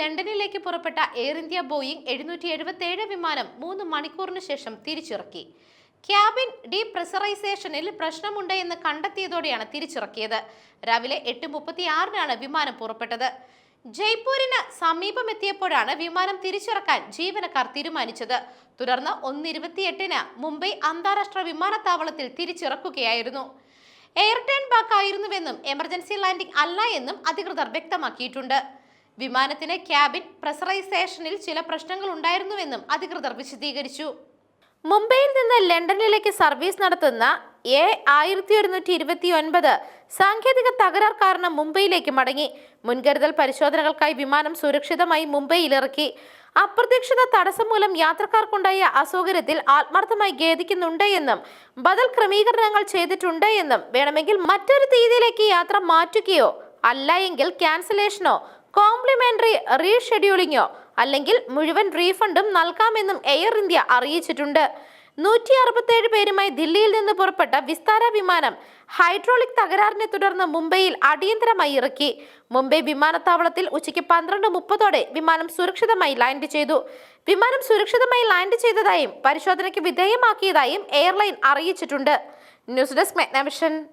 ലണ്ടനിലേക്ക് പുറപ്പെട്ട air India Boeing എഴുന്നൂറ്റി എഴുപത്തി വിമാനം മൂന്ന് മണിക്കൂറിന് ശേഷം തിരിച്ചിറക്കി. ക്യാബിൻ ഡീപ്രഷറൈസേഷനിൽ പ്രശ്നമുണ്ട് എന്ന് കണ്ടെത്തിയതോടെയാണ് തിരിച്ചിറക്കിയത്. രാവിലെ എട്ട് മുപ്പത്തി ആറിനാണ് വിമാനം പുറപ്പെട്ടത്. ജയ്പൂരിന് സമീപമെത്തിയപ്പോഴാണ് വിമാനം തിരിച്ചിറക്കാൻ ജീവനക്കാർ തീരുമാനിച്ചത്. തുടർന്ന് ഒന്നിരുപത്തിയെട്ടിന് മുംബൈ അന്താരാഷ്ട്ര വിമാനത്താവളത്തിൽ തിരിച്ചിറക്കുകയായിരുന്നു. എയർ ടേൺ ബാക്ക് ആയിരുന്നുവെന്നും എമർജൻസി ലാൻഡിംഗ് അല്ല എന്നും അധികൃതർ വ്യക്തമാക്കിയിട്ടുണ്ട്. വിമാനത്തിന് ക്യാബിൻ പ്രസറൈസേഷനിൽ ചില പ്രശ്നങ്ങൾ ഉണ്ടായിരുന്നുവെന്നും അധികൃതർ വിശദീകരിച്ചു. മുംബൈയിൽ നിന്ന് ലണ്ടനിലേക്ക് സർവീസ് നടത്തുന്ന എ ആയിരത്തി ഒരുന്നൂറ്റി ഇരുപത്തി ഒൻപത് സാങ്കേതിക തകരാർ കാരണം മുംബൈയിലേക്ക് മടങ്ങി. മുൻകരുതൽ പരിശോധനകൾക്കായി വിമാനം സുരക്ഷിതമായി മുംബൈയിൽ ഇറക്കി അപ്രതീക്ഷിത തടസ്സം മൂലം യാത്രക്കാർക്കുണ്ടായ അസൗകര്യത്തിൽ ആത്മാർത്ഥമായി ഖേദിക്കുന്നുണ്ട് എന്നും ബദൽ ക്രമീകരണങ്ങൾ ചെയ്തിട്ടുണ്ട് എന്നും വേണമെങ്കിൽ മറ്റൊരു തീയതിയിലേക്ക് യാത്ര മാറ്റുകയോ അല്ല എങ്കിൽ ക്യാൻസലേഷനോ കോംപ്ലിമെന്ററി റീഷെഡ്യൂളിങ്ങോ അല്ലെങ്കിൽ മുഴുവൻ റീഫണ്ടും നൽകാമെന്നും എയർ ഇന്ത്യ അറിയിച്ചിട്ടുണ്ട്. നൂറ്റി അറുപത്തേഴ് പേരുമായി ദില്ലിയിൽ നിന്ന് പുറപ്പെട്ട വിസ്താര വിമാനം ഹൈഡ്രോളിക് തകരാറിനെ തുടർന്ന് മുംബൈയിൽ അടിയന്തരമായി ഇറക്കി. മുംബൈ വിമാനത്താവളത്തിൽ ഉച്ചയ്ക്ക് പന്ത്രണ്ട് മുപ്പതോടെ വിമാനം സുരക്ഷിതമായി ലാൻഡ് ചെയ്തു. വിമാനം സുരക്ഷിതമായി ലാൻഡ് ചെയ്തതായും പരിശോധനയ്ക്ക് വിധേയമാക്കിയതായും എയർലൈൻ അറിയിച്ചിട്ടുണ്ട്. News desk മെഗ്നവിഷൻ.